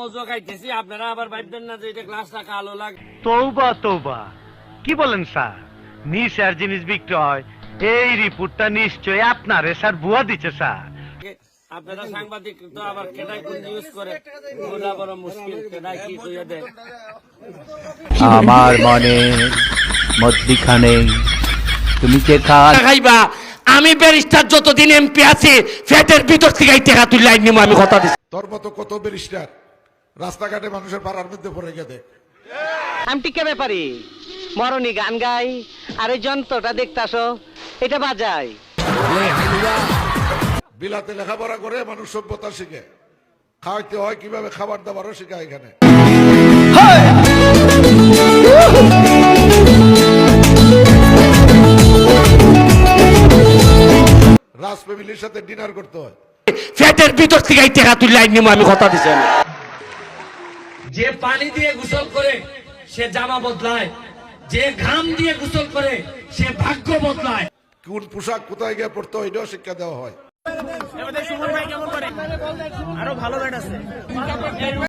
মজো খাইতেছি আপনারা আবার ভাববেন না যে এটা গ্লাসটা কালো লাগে তৌবা তৌবা কি বলেন স্যার? নিশার জিনিস বিক্রি হয়। এই রিপোর্টটা নিশ্চয়ই আপনার স্যার বুয়া দিচ্ছে স্যার। আপনারা সাংবাদিক তো আবার কেটাই কোন নিউজ করে? বোঝা বড় মুশকিল কেটাই কি কইয়া দেয়? আমার মনে মধ্যিখানে তুমি যে খাইবা আমি ব্যারিস্টার যতদিন এমপি আছি ফ্যাটের ভিতর থেকে তুই লাইন নিবো আমি কথা দিচ্ছি তোর মতো কত ব্যারিস্টার? রাস্তাঘাটে মানুষের পাড়ার মধ্যে পড়ে গেছে। আমি টিকা ব্যাপারি? মরণী গান গাই আর ওই যন্ত্রটা দেখতাছো এটা বাজাই বিলাতে লেখাপড়া করে মানুষ সভ্যতা শিখে। খাওয়াইতে হয় কীভাবে খাবার দাবারও শেখায় এখানে। রাজ ফ্যামিলির সাথে ডিনার করতে হয়। ফ্যাটের ভিতর থেকে এই টাকা আমি কথা দিচ্ছি যে পানি দিয়ে গোসল করে সে জামা বদলায়। যে ঘাম দিয়ে গোসল করে সে ভাগ্য বদলায়। কোন পোশাক কোথায় গিয়ে পড়তে হয় এটাও শিক্ষা দেওয়া হয়।